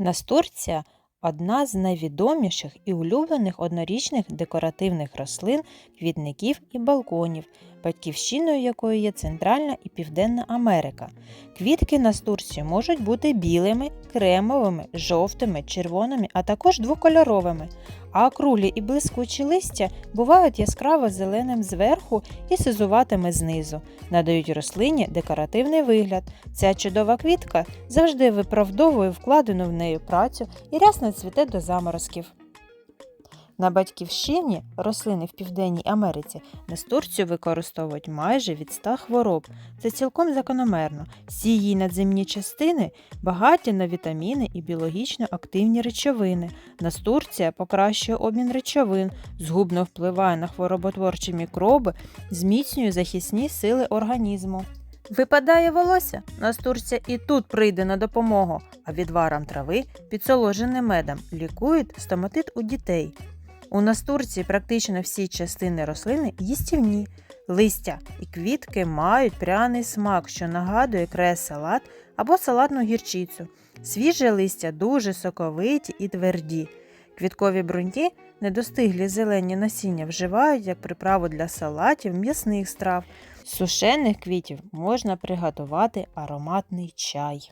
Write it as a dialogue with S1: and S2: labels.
S1: Настурція одна з найвідоміших і улюблених однорічних декоративних рослин, квітників і балконів, батьківщиною якої є Центральна і Південна Америка. Квітки настурції можуть бути білими, кремовими, жовтими, червоними, а також двокольоровими. А округлі і блискучі листя бувають яскраво зеленим зверху і сизуватими знизу, надають рослині декоративний вигляд. Ця чудова квітка завжди виправдовує вкладену в неї працю і рясно цвіте до заморозків. На батьківщині рослини в Південній Америці настурцію використовують майже від 100 хвороб. Це цілком закономерно. Всі її надземні частини багаті на вітаміни і біологічно активні речовини. Настурція покращує обмін речовин, згубно впливає на хвороботворчі мікроби, зміцнює захисні сили організму. Випадає волосся, настурція і тут прийде на допомогу, а відваром трави, підсоложеним медом, лікують стоматит у дітей. У настурції практично всі частини рослини їстівні. Листя і квітки мають пряний смак, що нагадує крес-салат або салатну гірчицю. Свіже листя дуже соковиті і тверді. Квіткові бруньки, недостиглі зелені насіння вживають як приправу для салатів, м'ясних страв. З сушених квітів можна приготувати ароматний чай.